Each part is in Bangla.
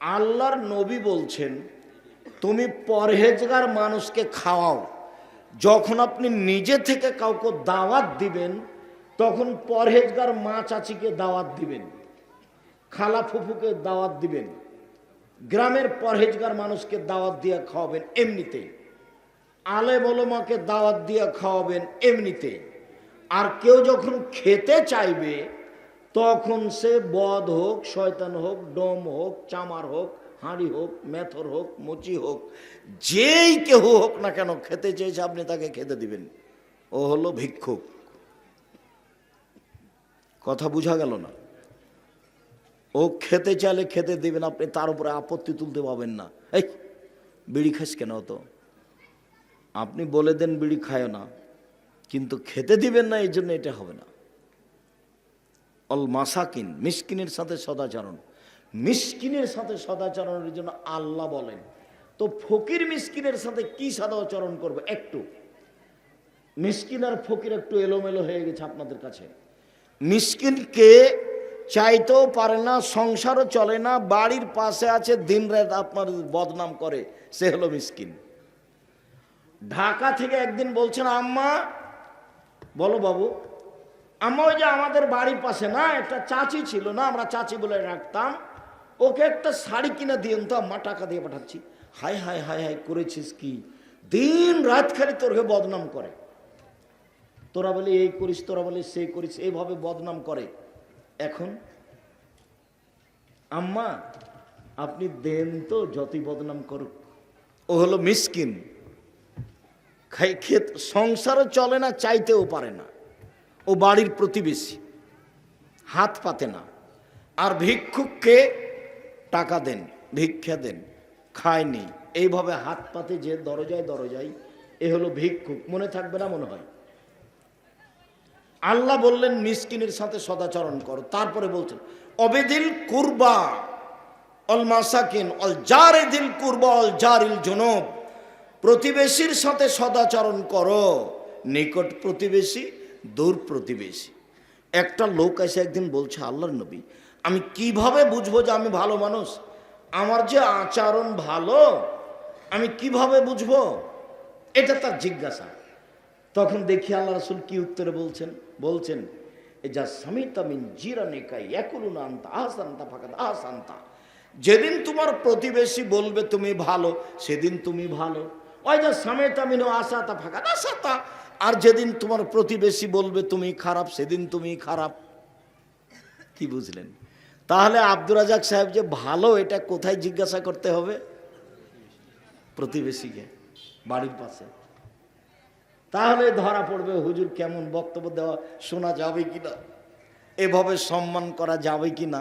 আল্লাহর নবী বলছেন, তুমি পরহেজগার মানুষকে খাওয়াও। যখন আপনি নিজে থেকে কাউকে দাওয়াত দিবেন, তখন পরহেজগার মা চাচিকে দাওয়াত দিবেন, খালা ফুফুকে দাওয়াত দিবেন, গ্রামের পরহেজগার মানুষকে দাওয়াত দিয়ে খাওয়াবেন এমনিতে, আলে বলমাকে দাওয়াত দিয়ে খাওয়াবেন এমনিতে। আর কেউ যখন খেতে চাইবে তখন সে বদ হোক, শয়তান হোক, ডোম হোক, চামার হোক, হাঁড়ি হোক, মেথর হোক, মুচি হোক, যেই কেউ হোক না কেন খেতে চেয়েছে, আপনি তাকে খেতে দিবেন। ও হলো ভিক্ষুক। কথা বোঝা গেল না। ও খেতে চাইলে খেতে দিবেন, আপনি তার উপরে আপত্তি তুলতে পাবেন না। এই, বিড়ি খাস কেন তো আপনি বলে দেন, বিড়ি খায় না। কিন্তু খেতে দিবেন না, এই জন্য এটা হবে না। অল মাসাকিন, মিসকিনের সাথে সদাচরণ। মিসকিনের সাথে সদাচরণের জন্য আল্লাহ বলেন, তো ফকির মিসকিনের সাথে কি সদাচরণ করবে? একটু। মিসকিন আর ফকির একটু এলোমেলো হয়ে গেছে আপনাদের কাছে। মিসকিনকে চাইতেও পারে না, সংসারও চলে না, বাড়ির পাশে আছে, দিন রাত আপনার বদনাম করে, সে হলো মিসকিন। ঢাকা থেকে একদিন বলছেন, আম্মা, বলো বাবু আম্মা ওই যে আমাদের বাড়ির পাশে না, একটা চাচি ছিল না, আমরা চাচি বলে রাখতাম, ওকে একটা শাড়ি কিনে দিয়েন তো আম্মা টাকা দিয়ে পাঠাচ্ছি। হাই হাই হাই হাই করেছিস কি? দিন রাত খালি তোরকে বদনাম করে। তোরা বলে এই করিস, তোরা বলে সেই করিস, এইভাবে বদনাম করে। এখন, আম্মা, আপনি দেন তো যতই বদনাম করুক। ও হলো মিসকিন। খাই, খেত, সংসারও চলে না, চাইতেও পারে না। ও বাড়ির প্রতিবেশী। হাত পাতে না। আর ভিক্ষুককে টাকা দেন, ভিক্ষা দেন খায়নি এইভাবে হাত পাতে যে দরজায় দরজায়, এ হলো ভিক্ষুক। মনে থাকবে না, মনে হয়। আল্লাহ বললেন, মিসকিনের সাথে সদাচরণ করো। তারপরে বলছেন, অবেদিল কুরবা অল মাসাকিন, অল জারে দিল কুরবা অল জারিল জনব। প্রতিবেশীর সাথে সদাচরণ করো। নিকট প্রতিবেশী দূর প্রতিবেশী। একটা লোক এসে একদিন বলছে, আল্লাহর নবী, আমি কীভাবে বুঝব যে আমি ভালো মানুষ? আমার যে আচরণ ভালো, আমি কীভাবে বুঝব? এটা তার জিজ্ঞাসা। তখন দেখি আল্লাহ রসুল কি উত্তরে বলছেন? বলছেন যা সামিতামিন জিরানেকাই একুলুন আনতা আহসান্তা ফাঁকাত আহসান্তা। যেদিন তোমার প্রতিবেশী বলবে তুমি ভালো, সেদিন তুমি ভালো। ওই যা সামেতামিন আসাতা ফাঁকাত আসাতা আর যেদিন তোমার প্রতিবেশী বলবে, তুমি খারাপ, সেদিন তুমি খারাপ। কি বুঝলেন? তাহলে আব্দুর রাজাক সাহেব যে ভালো, এটা কোথায় জিজ্ঞাসা করতে হবে? প্রতিবেশীকে, বাড়ির পাশে। তাহলে ধরা পড়বে, হুজুর কেমন বক্তব্য দেওয়া, শোনা যাবে কি না? এভাবে সম্মান করা যাবে কি না?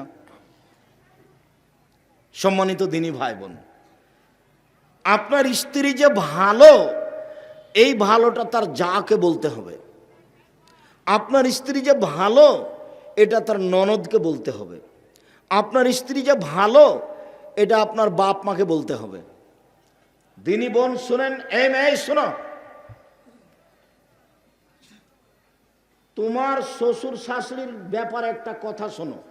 সম্মানিত দিনী ভাই বোন, আপনার স্ত্রী যে ভালো এই ভালোটা তার যাকে বলতে হবে। আপনার স্ত্রী যে ভালো, এটা তার ননদকে বলতে হবে। আপনার স্ত্রী যে ভালো, এটা আপনার বাপ মাকে বলতে হবে। দিনী বোন, শুনেন, এই মেয়ে, শোনো। তোমার শ্বশুর শাশুড়ির ব্যাপারে একটা কথা শোনো।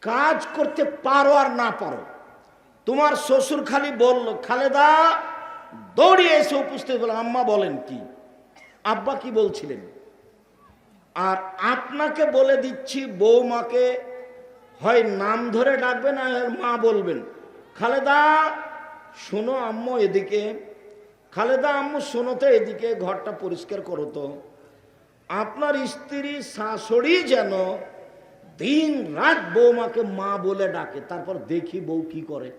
কাজ করতে পারো আর না পারো। তোমার শ্বশুর খালি বলল, খালেদা দৌড়িয়ে এসে উপস্থিত বলে আম্মা বলেন কি? আব্বা কি বলছিলেন? আর আপনাকে বলে দিচ্ছি, বৌমাকে হয় নাম ধরে ডাকবেন আর মা বলবেন। খালেদা, শোনো আম্মু এদিকে, খালেদা আম্মু শোনো তো এদিকে, ঘরটা পরিষ্কার করো তো। আপনার স্ত্রী, শাশুড়ি যেন দিন রাত বৌমাকে মা বলে ডাকে, তারপর দেখি বউ কি করে।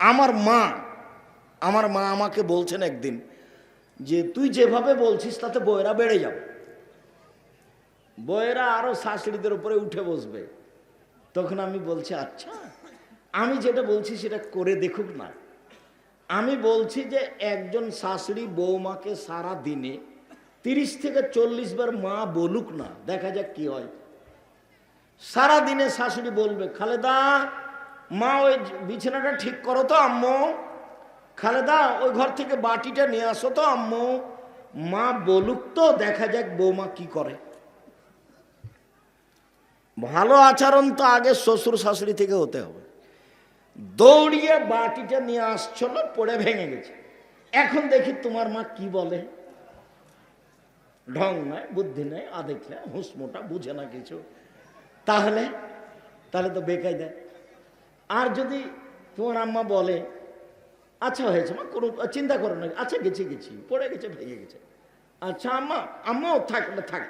আমার মা আমার মা আমাকে বলছেন একদিন যে, তুই যেভাবে বলছিস তাতে বইয়েরা বেড়ে যাবে। বইয়েরা আরও শাশুড়িদের উপরে উঠে বসবে। তখন আমি বলছি আচ্ছা আমি যেটা বলছি সেটা করে দেখুক না। আমি বলছি যে, একজন শাশুড়ি বৌমাকে সারা দিনে তিরিশ থেকে চল্লিশ বার মা বলুক না, দেখা যাক কি হয়। সারা দিনে শাশুড়ি বলবে, খালেদা, মা ওই বিছানাটা ঠিক করো তো, আম্মু। খালেদা, ওই ঘর থেকে বাটিটা নিয়ে আসো তো আম্মু। মা বলুক তো, দেখা যাক বৌমা কি করে। ভালো আচরণ তো আগে শ্বশুর শাশুড়ি থেকে হতে হবে। দৌড়িয়ে বাটিটা নিয়ে আসছিল পড়ে ভেঙে গেছে। এখন দেখি তোমার মা কি বলে। ঢং নাই, বুদ্ধি নেই আদেখ নেই হুঁস মোটা, বুঝে না কিছু। তাহলে তাহলে তো বেকাই দেয় আর যদি তোমার আম্মা বলে আচ্ছা হয়েছে, মা কোনো চিন্তা করো না। আচ্ছা গেছি গেছি। পড়ে গেছে ভেঙে গেছে। আচ্ছা আম্মা, আম্মাও থাক, ওটা থাক।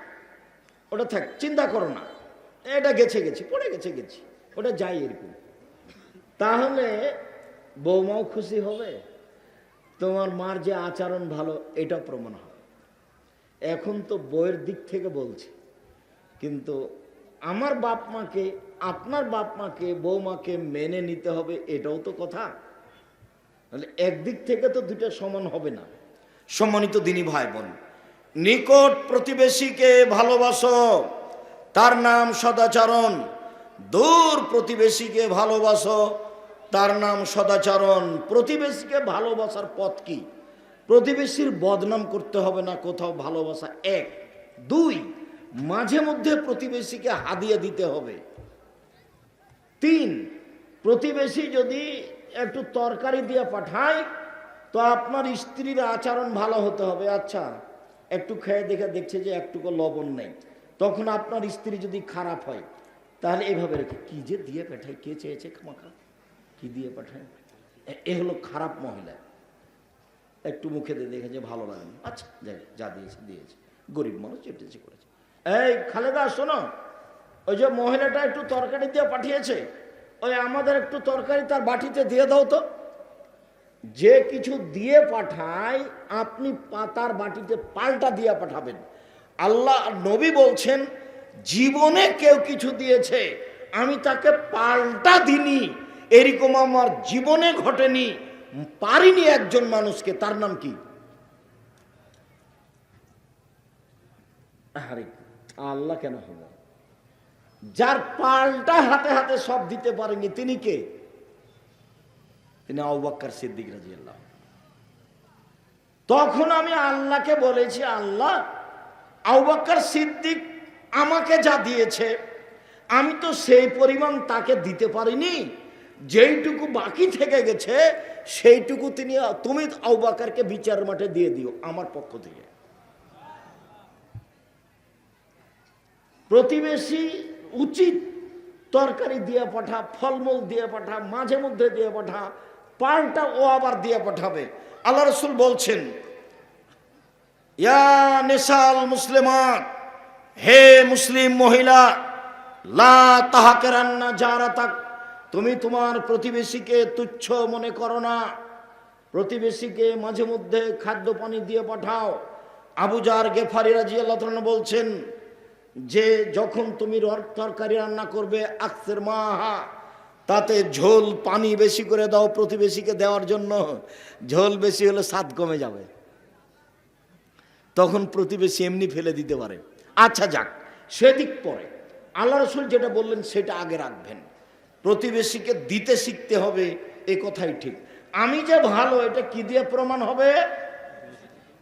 ওটা থাক, চিন্তা করো না। এটা গেছে, গেছি, পড়ে গেছে, গেছি। ওটা যাই এরকম। তাহলে বৌমাও খুশি হবে। তোমার মার যে আচরণ ভালো, এটা প্রমাণ হবে। এখন তো বইয়ের দিক থেকে বলছি। কিন্তু আমার বাপ মাকে, আপনার বাপ মাকে, বৌমাকে মেনে নিতে হবে, এটাও তো কথা। তাহলে একদিক থেকে তো দুইটা সমান হবে না। সম্মানিত দিনী ভাই বোন নিকট প্রতিবেশীকে ভালোবাসো, তার নাম সদাচরণ। দূর প্রতিবেশীকে ভালোবাসো, তার নাম সদাচরণ। প্রতিবেশীকে ভালোবাসার পথ কি? প্রতিবেশীর বদনাম করতে হবে না, কোথাও ভালোবাসা এক। দুই, মাঝে মধ্যে প্রতিবেশীকে হাদিয়ে দিতে হবে। তিন, প্রতিবেশী যদি একটু তরকারি দিয়ে পাঠায় তো আপনার স্ত্রীর আচরণ ভালো হতে হবে। আচ্ছা একটু খেয়ে দেখে দেখছে যে একটুকু লবণ নেই। তখন আপনার স্ত্রী যদি খারাপ হয়, তাহলে এভাবে রেখে, কি যে দিয়ে পাঠায় কে চেয়েছে খামাখা? কি দিয়ে পাঠায় এ- হলো খারাপ মহিলা। একটু মুখে দিয়ে দেখে যে ভালো লাগে আচ্ছা যাই যা দিয়েছে দিয়েছে। গরিব মানুষ চেটেছে করেছে। এই খালেদা, শোনো, ওই যে মহিলাটা একটু তরকারি দিয়ে পাঠিয়েছে ওই আমাদের একটু তরকারি তার বাটিতে দিয়ে দাও তো। যে কিছু দিয়ে পাঠায়, আপনি পাতার বাটিতে পাল্টা দিয়ে পাঠাবেন। আল্লাহ নবী বলছেন, জীবনে কেউ কিছু দিয়েছে, আমি তাকে পাল্টা দিনি এরকম আমার জীবনে ঘটেনি, পারিনি একজন মানুষকে। তার নাম কি? আল্লাহ কেন হবে যার পাল্টা হাতে হাতে সব দিতে পারেনি তিনি কে? তিনি আউবাক্কার সিদ্দিক রাজি আল্লাহ তখন আমি আল্লাহকে বলেছি, আল্লাহ আউবাক্কার সিদ্দিক আমাকে যা দিয়েছে, আমি তো সেই পরিমাণ তাকে দিতে পারিনি। যেইটুকু বাকি থেকে গেছে, সেইটুকু তিনি, তুমি আউবাকারকে বিচার মাঠে দিয়ে দিও, আমার পক্ষ থেকে। প্রতিবেশী উচিত তরকারি দিয়ে পাঠা, ফলমূল দিয়ে পাঠা, মাঝে মধ্যে দিয়ে পাঠা, পাল্টা ও আবার দিয়ে পাঠাবে। আল্লাহ রসুল বলছেন, ইয়া নেশাল মুসলিমাত, হে মুসলিম মহিলা, লা তাহাকে রান্না যারা তাক তুমি তোমার প্রতিবেশীকে তুচ্ছ মনে করো না। প্রতিবেশীকে মাঝে মধ্যে খাদ্য পানি দিয়ে পাঠাও। আবুজার গেফারি রাজি আল্লাহ বলছেন যে যখন তুমি তরকারি রান্না করবে, আকসের মাহা, তাতে ঝোল পানি বেশি করে দাও প্রতিবেশীকে দেওয়ার জন্য, ঝোল বেশি হলে স্বাদ কমে যাবে। তখন প্রতিবেশী এমনি ফেলে দিতে পারে। আচ্ছা যাক, সেদিক পরে। আল্লাহ রসুল যেটা বললেন সেটা আগে রাখবেন। প্রতিবেশীকে দিতে শিখতে হবে, এ কথাই ঠিক। আমি যে ভালো, এটা কি দিয়ে প্রমাণ হবে?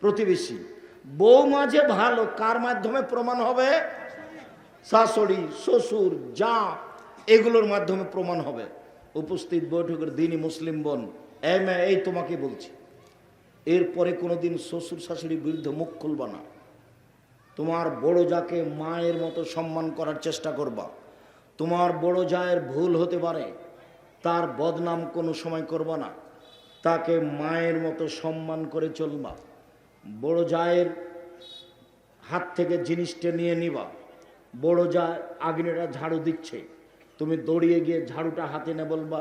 প্রতিবেশী। বউ মাঝে ভালো, কার মাধ্যমে প্রমাণ হবে? শাশুড়ি শ্বশুর যা এগুলোর মাধ্যমে প্রমাণ হবে। উপস্থিত বৈঠকের দিনই মুসলিম বোন এই মেয়ে, এই তোমাকে বলছি এরপরে কোনোদিন শ্বশুর শাশুড়ির বিরুদ্ধে মুখ খুলবা না। তোমার বড় যাকে মায়ের মতো সম্মান করার চেষ্টা করবা তোমার বড় জায়ের ভুল হতে পারে তার বদনাম কোনো সময় করবা না তাকে মায়ের মতো সম্মান করে চলবা। বড় জায়ের হাত থেকে জিনিসটা নিয়ে নিবা বড় যা আগ্নেটা ঝাড়ু দিচ্ছে, তুমি দৌড়িয়ে গিয়ে ঝাড়ুটা হাতে নে বলবা,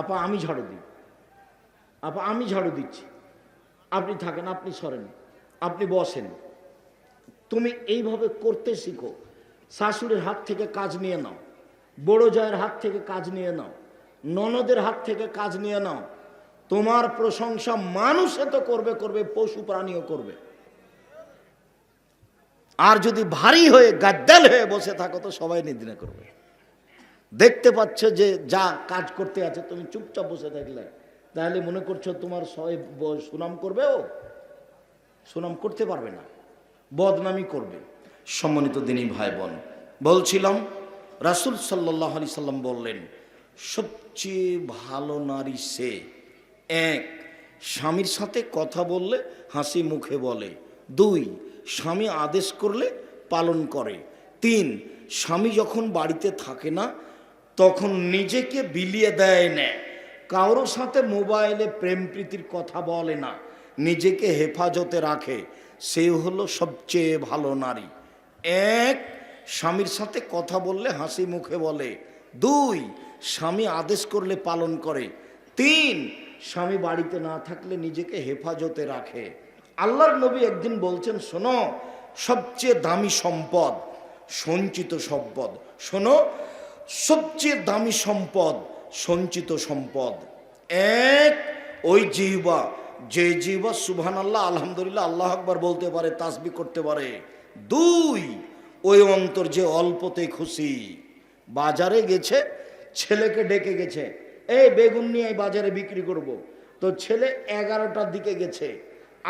আপা, আমি ঝাড়ু দিই। আপা, আমি ঝাড়ু দিচ্ছি। আপনি থাকেন, আপনি সরেন, আপনি বসেন। তুমি এইভাবে করতে শিখো। শাশুড়ির হাত থেকে কাজ নিয়ে নাও, বড় জয়ের হাত থেকে কাজ নিয়ে নাও, ননদের হাত থেকে কাজ নিয়ে নাও। তোমার প্রশংসা মানুষে তো করবে করবে, পশু প্রাণীও করবে। আর যদি ভারী হয়ে গাদ্দাল হয়ে বসে থাকো, তো সবাই নিদ্রা করবে। দেখতে পাচ্ছ যে যা কাজ করতে আছে, তুমি চুপচাপ বসে থাকলে। তাহলে মনে করছ তোমার সুনাম করবে ও? সুনাম করতে পারবে না। বদনামি করবে। সম্মানিত দিনী ভাই বোন বলছিলাম, রাসুল সাল্লাহ আলি সাল্লাম বললেন, সবচেয়ে ভালো নারী সে এক। স্বামীর সাথে কথা বললে হাসি মুখে বলে। দুই স্বামী আদেশ করলে পালন করে। তিন, স্বামী যখন বাড়িতে থাকে না, তখন নিজেকে বিলিয়ে দেয় না। কারোর সাথে মোবাইলে প্রেম প্রীতির কথা বলে না। নিজেকে হেফাজতে রাখে। সে হলো সবচেয়ে ভালো নারী। এক, স্বামীর সাথে কথা বললে হাসি মুখে বলে। দুই, স্বামী আদেশ করলে পালন করে। তিন, স্বামী বাড়িতে না থাকলে নিজেকে হেফাজতে রাখে। আল্লাহর নবী একদিন বলছেন, শোনো, সবচেয়ে দামি সম্পদ, সঞ্চিত সম্পদ, শোনো, সবচেয়ে দামি সম্পদ, সঞ্চিত সম্পদ, এক, ওই জিহবা, যে জিহবা সুবহান আল্লাহ আলহামদুলিল্লাহ, আল্লাহ আকবার বলতে পারে তাসবি করতে পারে, দুই, ওই অন্তর যে অল্পতে খুশি, বাজারে গেছে, ছেলেকে ডেকে গেছে, এই বেগুন নিয়ে বাজারে বিক্রি করব। তো ছেলে এগারোটার দিকে গেছে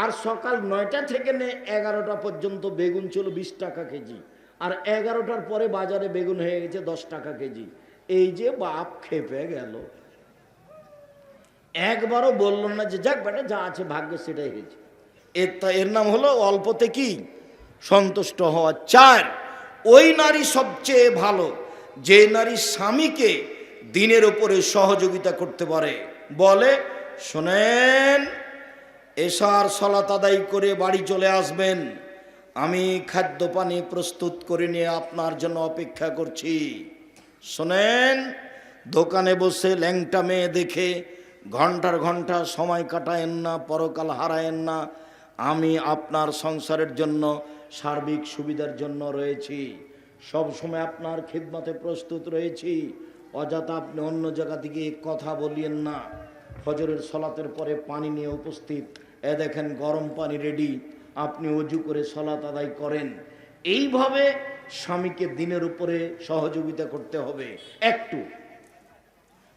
আর সকাল নয়টা থেকে নে এগারোটা পর্যন্ত বেগুন ছিল বিশ টাকা কেজি। আর এগারোটার পরে বাজারে বেগুন হয়ে গেছে দশ টাকা কেজি। এই যে বাপ খেপে গেল। একবারও বলল না যে, যাক বেটা, যা আছে ভাগ্যে সেটাই হয়েছে। এর তা এর নাম হলো অল্পতে কি? সন্তুষ্ট হওয়া চার। ওই নারী সবচেয়ে ভালো, যে নারী স্বামীকে দিনের ওপরে সহযোগিতা করতে পারে। বলে, শোনেন এশার সলাত আদায় করে বাড়ি চলে আসবেন। আমি খাদ্য পানি প্রস্তুত করে নিয়ে আপনার জন্য অপেক্ষা করছি। শোনেন, দোকানে বসে ল্যাংটা মেয়ে দেখে ঘণ্টার ঘণ্টা সময় কাটায়েন না, পরকাল হারায়েন না। আমি আপনার সংসারের জন্য, সার্বিক সুবিধার জন্য রয়েছি। সব সময় আপনার খিদমতে প্রস্তুত রয়েছি। অযথা আপনি অন্য জায়গা থেকে কথা বলিয়েন না। ফজরের সলাতের পরে পানি নিয়ে উপস্থিত। এ দেখেন, গরম পানি রেডি আপনি অজু করে সলাত আদায় করেন। এইভাবে স্বামীকে দিনের উপরে সহযোগিতা করতে হবে। একটু।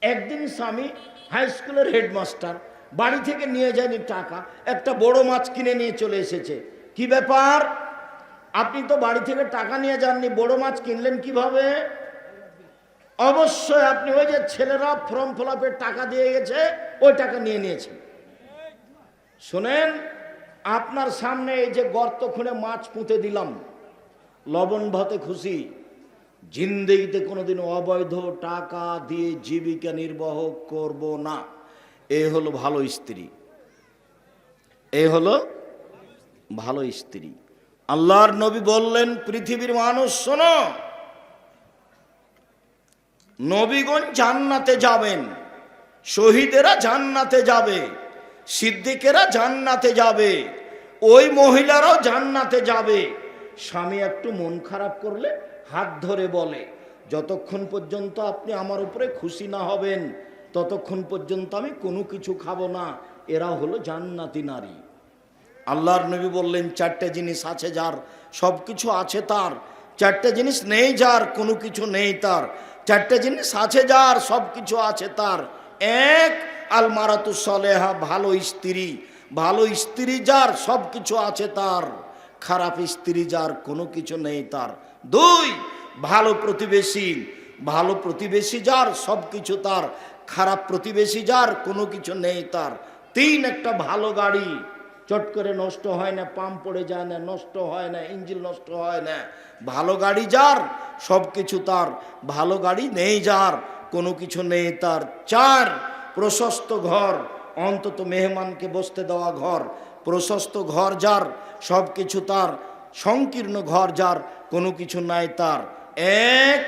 একদিন স্বামী হাই স্কুলের হেডমাস্টার বাড়ি থেকে নিয়ে যায়নি টাকা, একটা বড় মাছ কিনে নিয়ে চলে এসেছে। কি ব্যাপার? আপনি তো বাড়ি থেকে টাকা নিয়ে যাননি, বড় মাছ কিনলেন কীভাবে? অবশ্যই আপনি ওই যে ছেলেরা ফর্ম ফিল টাকা দিয়ে গেছে, ওই টাকা নিয়ে নিয়েছেন শোনেন, আপনার সামনে এই যে গর্ত খুঁড়ে মাছ পুঁতে দিলাম, লবণ ভাতে খুশি। জিন্দেগিতে কোনোদিন অবৈধ টাকা দিয়ে জীবিকা নির্বাহ করব না। এ হলো ভালো স্ত্রী। এ হলো ভালো স্ত্রী। আল্লাহর নবী বললেন, পৃথিবীর মানুষ শোনো, নবীগণ জান্নাতে যাবেন, শহীদেরা জান্নাতে যাবে। সিদ্দিকেরা জান্নাতে যাবে, ওই মহিলারাও জান্নাতে যাবে। স্বামী একটু মন খারাপ করলে হাত ধরে বলে, যতক্ষণ পর্যন্ত আপনি আমার উপরে খুশি না হবেন, ততক্ষণ পর্যন্ত আমি কোনো কিছু খাব না। এরা হলো জান্নাতি নারী। আল্লাহর নবী বললেন, চারটে জিনিস আছে যার সব কিছু আছে তার। চারটে জিনিস নেই যার, কোনো কিছু নেই তার। চারটে জিনিস আছে যার সব কিছু আছে তার। এক আল মারাতু সলেহা, ভালো স্ত্রী। ভালো স্ত্রী যার সব কিছু আছে তার, খারাপ স্ত্রী যার কোনো কিছু নেই তার। দুই, ভালো প্রতিবেশী। ভালো প্রতিবেশী যার সব কিছু তার, খারাপ প্রতিবেশী যার কোনো কিছু নেই তার। তিন, একটা ভালো গাড়ি। চট করে নষ্ট হয় না, পাম্প পড়ে যায় না, নষ্ট হয় না, ইঞ্জিন নষ্ট হয় না। ভালো গাড়ি যার, সব কিছু তার। ভালো গাড়ি নেই যার, কোনো কিছু নেই তার। চার প্রশস্ত ঘর, অন্তত মেহমানকে বসতে দেওয়া ঘর, প্রশস্ত ঘর যার সব কিছু তার, সংকীর্ণ ঘর যার, কোনো কিছু নাই তার। এক,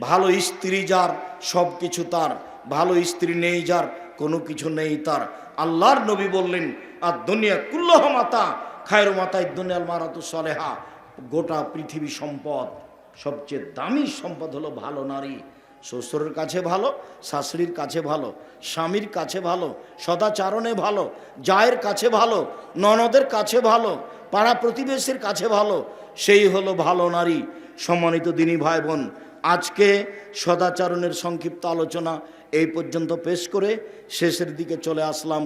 ভালো স্ত্রী যার সব কিছু তার। ভালো স্ত্রী নেই যার, কোনো কিছু নেই তার। আল্লাহর নবী বললেন আর দুনিয়া কুল্লহ মাতা, খায়ের মাতায় দুনিয়াল মারাতু সলেহা। গোটা পৃথিবী সম্পদ, সবচেয়ে দামি সম্পদ হলো ভালো নারী। শ্বশুরের কাছে ভালো, শাশুড়ির কাছে ভালো, স্বামীর কাছে ভালো, সদাচারণে ভালো, জায়ের কাছে ভালো, ননদের কাছে ভালো, পাড়া প্রতিবেশীর কাছে ভালো, সেই হলো ভালো নারী। সম্মানিত দিনী ভাই বোন আজকে সদাচারণের সংক্ষিপ্ত আলোচনা এই পর্যন্ত পেশ করে শেষের দিকে চলে আসলাম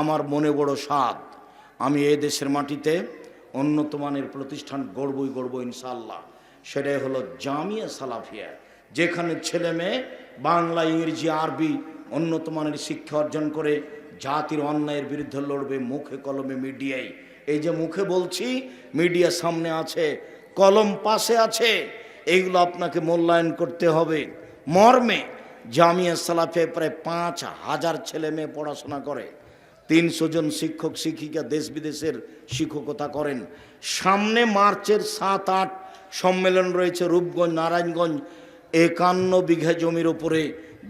আমার মনে বড় স্বাদ। আমি এ দেশের মাটিতে উন্নত মানের প্রতিষ্ঠান গড়বই গড়ব ইনশাল্লাহ সেটাই হলো জামিয়া সালাফিয়া। যেখানে ছেলে মেয়ে বাংলা, ইংরেজি, আরবি উন্নত মানের শিক্ষা অর্জন করে জাতির অন্যায়ের বিরুদ্ধে লড়বে মুখে কলমে মিডিয়ায়। এই যে মুখে বলছি, মিডিয়া সামনে আছে, কলম পাশে আছে এইগুলো আপনাকে মূল্যায়ন করতে হবে। মর্মে জামিয়া সালাফে প্রায় পাঁচ হাজার ছেলে মেয়ে পড়াশোনা করে। তিনশো জন শিক্ষক, শিক্ষিকা দেশ বিদেশের শিক্ষকতা করেন। সামনে মার্চের সাত আট সম্মেলন রয়েছে রূপগঞ্জ, নারায়ণগঞ্জ একান্ন বিঘা জমির উপরে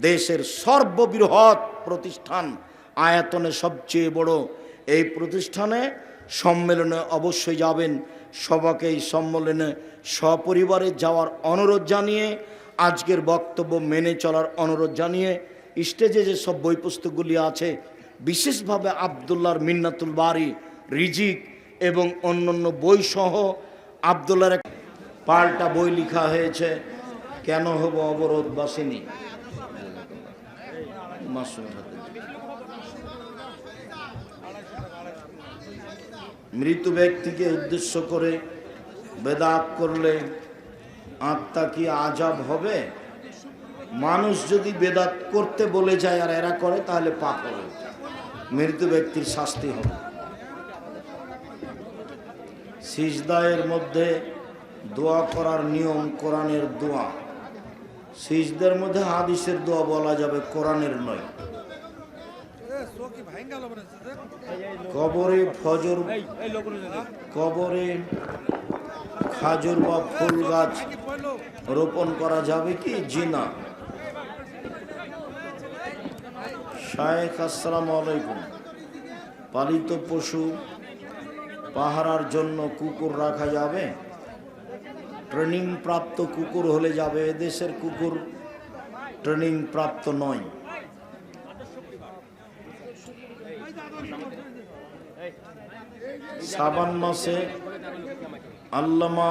দেশের সর্ববৃহৎ প্রতিষ্ঠান আয়তনে সবচেয়ে বড়। এই প্রতিষ্ঠানে সম্মেলনে অবশ্যই যাবেন। সবাকে এই সম্মেলনে সপরিবারে যাওয়ার অনুরোধ জানিয়ে, আজকের বক্তব্য মেনে চলার অনুরোধ জানিয়ে, স্টেজে যে সব বই পুস্তকগুলি আছে, বিশেষভাবে আবদুল্লার মিন্নাতুল বাড়ি রিজিক এবং অন্যান্য বইসহ আবদুল্লার পাল্টা বই লেখা হয়েছে। কেন হব অবরোধ বাসিনী মৃত ব্যক্তিকে উদ্দেশ্য করে বেদাত করলে আত্মা কি আজাব হবে? মানুষ যদি বেদাত করতে বলে যায় আর এরা করে, তাহলে পাপ হবে। মৃত ব্যক্তির শাস্তি হবে। সিজদায়ের মধ্যে দোয়া করার নিয়ম কোরআনের দোয়া। সিজদের মধ্যে হাদিসের দোয়া বলা যাবে, কোরআনের নয়। কবরে ফজর, কবরে খাজুর বা ফুল গাছ রোপণ করা যাবে কি? জিনা। শায়েখ, আসসালামু আলাইকুম। পালিত পশু পাহারার জন্য কুকুর রাখা যাবে? ট্রেনিং প্রাপ্ত কুকুর হলে যাবে এদেশের কুকুর। ট্রেনিং প্রাপ্ত নয়। সাবান মাসে আল্লামা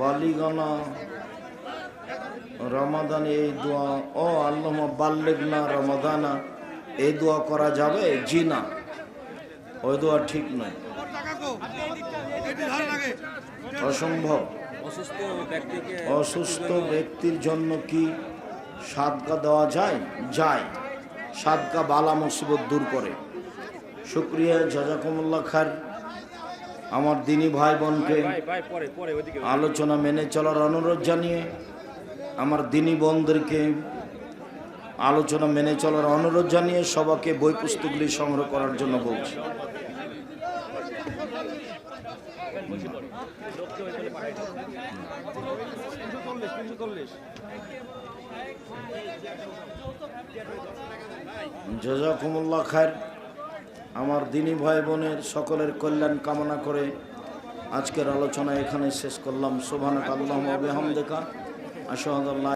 বালিগানা রমাদানে এই দোয়া, ও আল্লামা বাল্লেগনা রমাদানা, এই দোয়া করা যাবে? জি না। ওই দোয়া ঠিক নয়। অসম্ভব। অসুস্থ ব্যক্তির জন্য কি সাদকা দেওয়া যায়? যায়। সাদকা বালা মুসিবত দূর করে। শুক্রিয়া জাজাকুমুল্লাহ খার। আমার দিনী ভাই বোনকে আলোচনা মেনে চলার অনুরোধ জানিয়ে আমার দিনী বোনদেরকে আলোচনা মেনে চলার অনুরোধ জানিয়ে সবাকে বই পুস্তকগুলি সংগ্রহ করার জন্য বলছি। জাজাকুমুল্লাহ খায়ের আমার দিনী ভাই বোনের সকলের কল্যাণ কামনা করে আজকের আলোচনা এখানে শেষ করলাম। শোভানা আল্লাহ দেখা আশহাদ